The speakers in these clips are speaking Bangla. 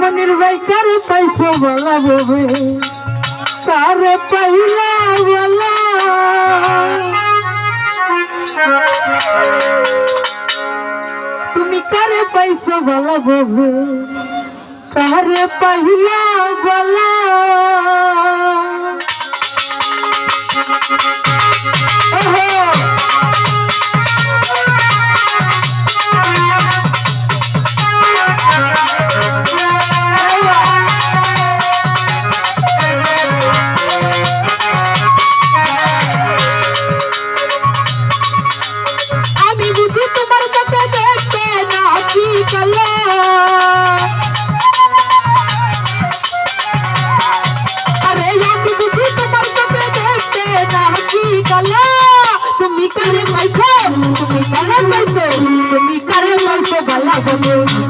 মনির ভাই কারে পাইছো বলা ববে কারে পাইলা বলা? তুমি কারে পাইছো বলা ববে কারে পাইলা বলা? তুমি কারে পাইছো? তুমি কারে পাইছো? তুমি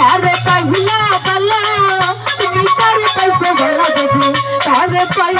তারে পাইলা বালা তুমি তারে পাইছো বালা দেখো তারে পাইলা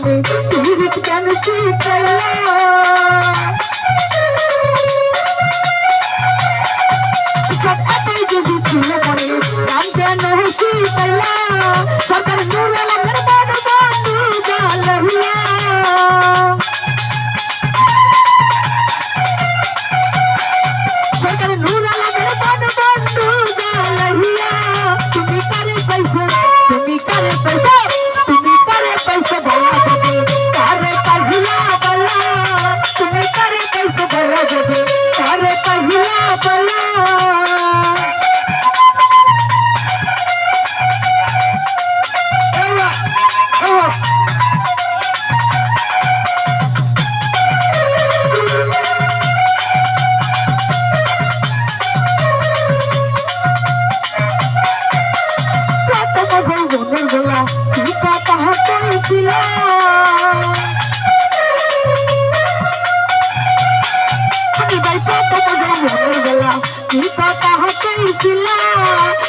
মনে পীড়িত কেন এতই যদি ছিল মনে রাম কেন শীতলা সরকার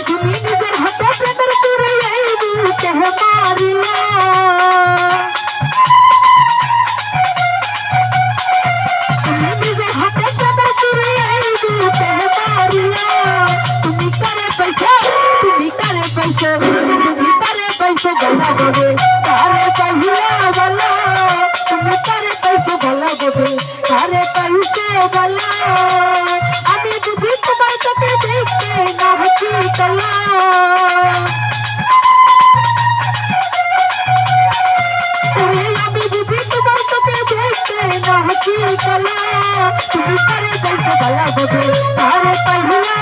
তুমি নিজের হাতে প্রেমের চুরি এই তুমি করে কইছে ভালো হবে আরে কইলা